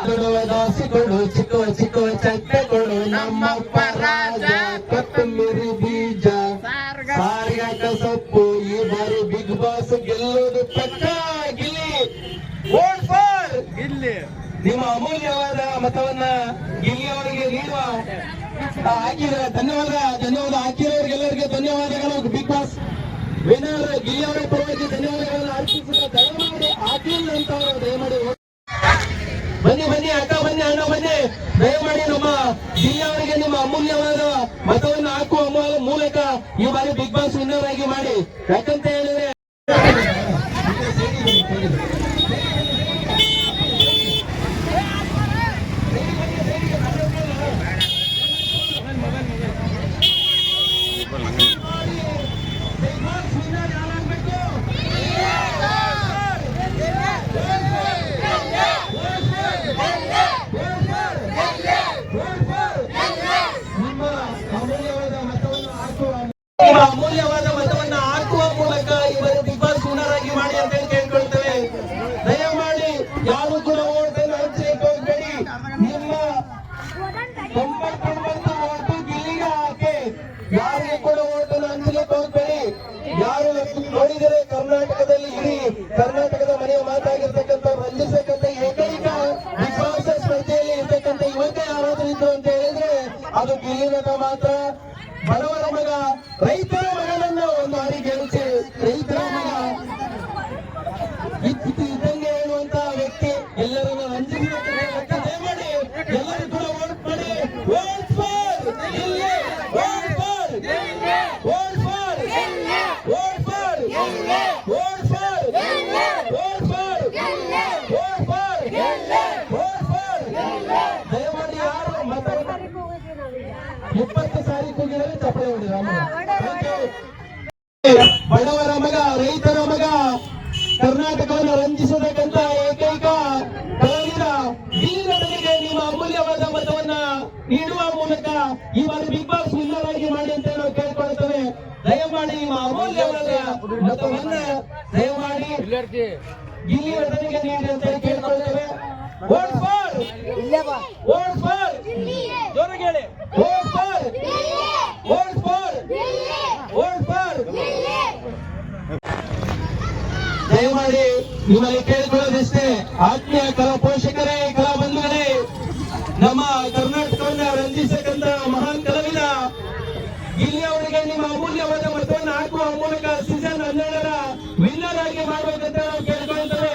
ಕೊಡುವ ದೋಸೆ ಕೊಡು ಚಿಕ್ಕವ ಚಿಕ್ಕವ ಚಟ್ಟೆ ಕೊಡು ನಮ್ಮಪ್ಪ ರಾಜ ಕೊತ್ತಂಬರಿ ಬೀಜ ಸಾರಿಗಾಟ ಸೊಪ್ಪು ಈ ಬಾರಿ ಬಿಗ್ ಬಾಸ್ ಗೆಲ್ಲೋದು ಪಕ್ಕ ಗಿಲ್ಲಿ ವೋಟ್ ಫಾರ್ ಇಲ್ಲಿ. ನಿಮ್ಮ ಅಮೂಲ್ಯವಾದ ಮತವನ್ನ ಗಿಲ್ಲಿಯವರಿಗೆ ನೀಡುವ ಆ, ಹಾಕಿದ ಧನ್ಯವಾದ ಧನ್ಯವಾದ ಹಾಕಿರೋರಿಗೆಲ್ಲರಿಗೆ ಧನ್ಯವಾದಗಳು. ಬಿಗ್ ಬಾಸ್ ವಿನರ್ ಗಿಲ್ಲಿಯವರ ಪರವಾಗಿ ಧನ್ಯವಾದಗಳನ್ನು ಅರ್ಪಿಸಿದ ದಯಮಾಡಿ ಹಾಕಿಲ್ಲ ಅಂತ ದಯಮಾಡಿ ಜಿಲ್ಲೆಯವರಿಗೆ ನಿಮ್ಮ ಅಮೂಲ್ಯವಾದ ಮತವನ್ನು ಹಾಕುವ ಮೂಲಕ ಈ ಬಾರಿ ಬಿಗ್ ಬಾಸ್ ವಿನ್ನರ್ ಆಗಿ ಮಾಡಿ. ಯಾಕಂತ ಕರ್ನಾಟಕದಲ್ಲಿ ಇಡೀ. ಕರ್ನಾಟಕದ ಮನೆಯ ಮಾತಾಗಿರ್ತಕ್ಕಂಥ ರಂಜಿಸತಕ್ಕಂಥ ಏಕೈಕ ಬಾಸ್ ಸ್ಪರ್ಧೆಯಲ್ಲಿ ಇರ್ತಕ್ಕಂಥ ಯುವಕ ಯಾರಾದ್ರೂ ಅಂತ ಹೇಳಿದ್ರೆ ಅದು ಗಿಲ್ಲಿನಟ ಮಾತ್ರ. ಬಡವರ ಮಗ, ರೈತರ ಮಗನನ್ನು ಒಂದು ಹಾರಿ ಗೆಲ್ಲಿಸಿ ರೈತರ ಮಗ ಇತ್ತು ಇದ್ದಂಗೆ ಹೇಳುವಂತ ವ್ಯಕ್ತಿ ಎಲ್ಲರನ್ನು ರಂಜಿಸಬೇಕು ದಯಮಾಡಿ ಎಲ್ಲರೂ ಕೂಡ ವೋಟ್ ಮಾಡಿ vote for Gilli vote for vote for vote for vote for vote for vote for vote for ದಯಮಾಡಿ ಯಾರು ಮತವನ್ನು ಇಪ್ಪತ್ತು ಸಾರಿ ಕೂಗಿದರೆ ಚಪ್ಪಳೆ ಹೊಡಿ ರಾಮ ಬಡವರ ಮಗ ರೈತರ ಮಗ ಕರ್ನಾಟಕವನ್ನು ರಂಜಿಸತಕ್ಕಂತ ಏಕೈಕ ಕಲಾವಿದ ಬೀರನಿಗೆ ನಿಮ್ಮ ಅಮೂಲ್ಯವಾದ ಮತವನ್ನ ನೀಡುವ ಮೂಲಕ ಈ ಬಾರಿ ಬಿಗ್ ಬಾಸ್ ವಿನ್ನರ್ ಆಗಿ ಮಾಡಿ ಅಂತ ನಾವು ಕೇಳ್ಕೊಳ್ತೇವೆ. ದಯಮಾಡಿ ನಿಮ್ಮ ಅಮೂಲ್ಯವಾದ ಮತವನ್ನ ದಯಮಾಡಿ ಗಿಲ್ಲಿ ನೀಡಿ ಅಂತ ಕೇಳ್ಕೊಳ್ತೇವೆ. ಫಾರ್ ಫಾರ್ ಜೋರಾಗಿ ಹೇಳಿ vote for vote for vote for ದಯಮಾಡಿ ನಿಮ್ಮಲ್ಲಿ ಕೇಳಿಕೊಳ್ಳೋದಿಷ್ಟೇ. ಆತ್ಮೀಯ ಕಲಾ ಪೋಷಕರೇ, ಕಲಾ ಬಂಧುಗಳೇ, ನಮ್ಮ ಕರ್ನಾಟಕವನ್ನ ರಂಜಿಸತಕ್ಕಂತ ಮಹಾನ್ ಕಲಾವಿದ. ಇಲ್ಲಿ ಅವರಿಗೆ ನಿಮ್ಮ ಅಮೂಲ್ಯವಾದ ಮತವನ್ನು ಹಾಕುವ ಮೂಲಕ ಸೀಸನ್ ಹನ್ನೆರಡರ ವಿನ್ನರ್ ಆಗಿ ಮಾಡಬೇಕಂತ ನಾವು ಕೇಳ್ಕೊಳ್ತೇವೆ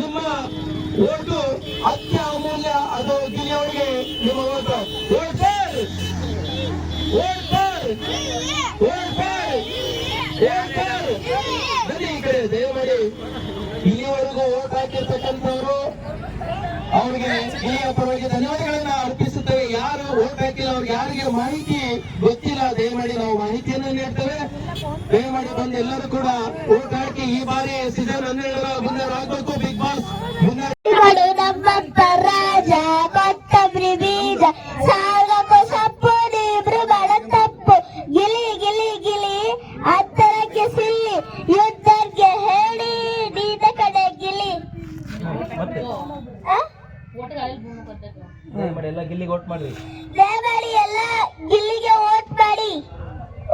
ನಿಮ್ಮ ಓಟು ಅತ್ಯ ಅಮೂಲ್ಯ ಅದು ಗಿಲ್ಲಿ ಅವರಿಗೆ ನಿಮ್ಮ ಓಟು. ಇಲ್ಲಿವರೆಗೂ ಓಟ್ ಹಾಕಿರ್ತಕ್ಕಂಥವ್ರು ಅವ್ರಿಗೆ ಇಲ್ಲಿಯ ಪರವಾಗಿ ಧನ್ಯವಾದಗಳನ್ನ ಅರ್ಪಿಸುತ್ತೇವೆ. ಯಾರು ಓಟ್ ಹಾಕಿಲ್ಲ, ಅವ್ರಿಗೆ ಯಾರಿಗೆ ಮಾಹಿತಿ ಗೊತ್ತಿಲ್ಲ, ದಯಮಾಡಿ ನಾವು ಮಾಹಿತಿಯನ್ನು ನೀಡ್ತೇವೆ. ದಯಮಾಡಿ ಬಂದು ಎಲ್ಲರೂ ಕೂಡ ಓಟ್ ಹಾಕಿ ಈ ಬಾರಿ ಸೀಸನ್ ಹನ್ನೆರಡರ ಮುಂದೆ ಆಗ್ಬೇಕು. ಬಿಗ್ ಬಾಸ್ ಮುನ್ನರ ಆ? ಎಲ್ಲ ಗಿಲ್ಲಿಗೆ ಓಟ್ ಮಾಡ್ರಿ. ದಯಮಾಡಿ ಎಲ್ಲ ಗಿಲ್ಲಿಗೆ ವೋಟ್ ಮಾಡಿ.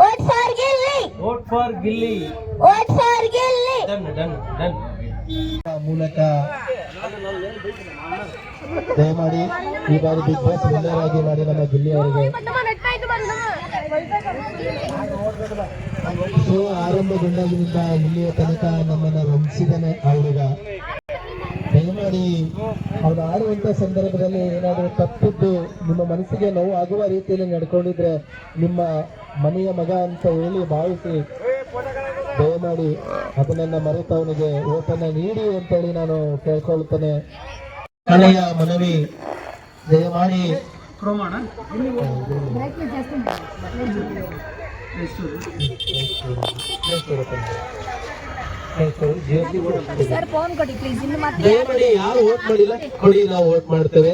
Vote for Gilli. Vote for Gilli. Vote for Gilli. Done done done. ಮೂಲಕ ದಯಮಾಡಿ ಈ ಬಾರಿ ಬಿಗ್ ಬಾಸ್ ವಿನ್ನರ್ ಆಗಿ ಮಾಡಿ ನಮ್ಮ ಗಿಲ್ಲಿ ಅವರಿಗೆ ಶೋ ಆರಂಭಗೊಂಡಾಗಿನಿಂದ ಇಲ್ಲಿಯ ತನಕ ನಮ್ಮನ್ನ ರಂಜಿಸಿದನೆ ಆ ಹುಡುಗ. ದಯಮಾಡಿ ಅವ್ರು ಆಡುವಂತ ಸಂದರ್ಭದಲ್ಲಿ ಏನಾದರೂ ತಪ್ಪಿದ್ದು ನಿಮ್ಮ ಮನಸ್ಸಿಗೆ ನೋವು ಆಗುವ ರೀತಿಯಲ್ಲಿ ನಡ್ಕೊಂಡಿದ್ರೆ ನಿಮ್ಮ ಮನೆಯ ಮಗ ಅಂತ ಹೇಳಿ ಭಾವಿಸಿ ದಯಮಾಡಿ ಅದನ್ನ ಮರೆತು ಅವನಿಗೆ ಓಟನ್ನ ನೀಡಿ ಅಂತೇಳಿ ನಾನು ಕೇಳ್ಕೊಳ್ತೇನೆ. ಕಲೆಯ ಮನವಿ ದಯಮಾಡಿ. ಪ್ರಮಾಣ ದಯಮಾಡಿ ಯಾರು ವೋಟ್ ಮಾಡಿಲ್ಲ ಕೊಡಿ ನಾವು ವೋಟ್ ಮಾಡ್ತೇವೆ.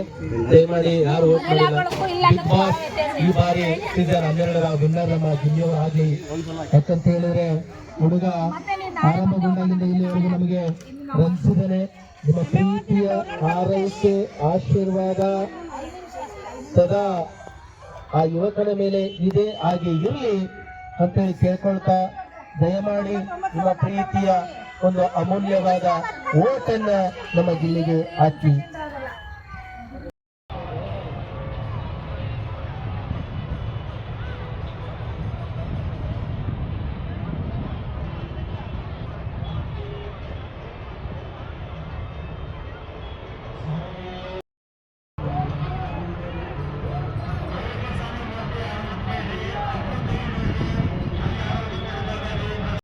ದಯಮಾಡಿ ಯಾರು ವೋಟ್ ಮಾಡಿಲ್ಲ. ಬಿಗ್ ಬಾಸ್ ಈ ಬಾರಿ ಸೀಸನ್ ಹನ್ನೆರಡರ ವಿನ್ನರ್ ನಮ್ಮ ಗಿಲ್ಲಿಯವರು ಆಗಲಿ ಯಾಕಂತ ಹೇಳಿದ್ರೆ ಹುಡುಗ ಆರಂಭಗೊಂಡಾಗಿಂದ ಇಲ್ಲಿವರೆಗೂ ನಮಗೆ ರಂಜಿಸಿದ್ದಾನೆ ನಿಮ್ಮ ಪ್ರೀತಿಯ ಆರೈಕೆ ಆಶೀರ್ವಾದ ಸದಾ ಆ ಯುವಕನ ಮೇಲೆ ಇದೆ ಹಾಗೆ ಇರಲಿ ಅಂತೇಳಿ ಕೇಳ್ಕೊಳ್ತಾ ದಯಮಾಡಿ ನಿಮ್ಮ ಪ್ರೀತಿಯ ಒಂದು ಅಮೂಲ್ಯವಾದ ಓಟನ್ನ ನಮ್ಮ ಜಿಲ್ಲೆಗೆ ಹಾಕಿ.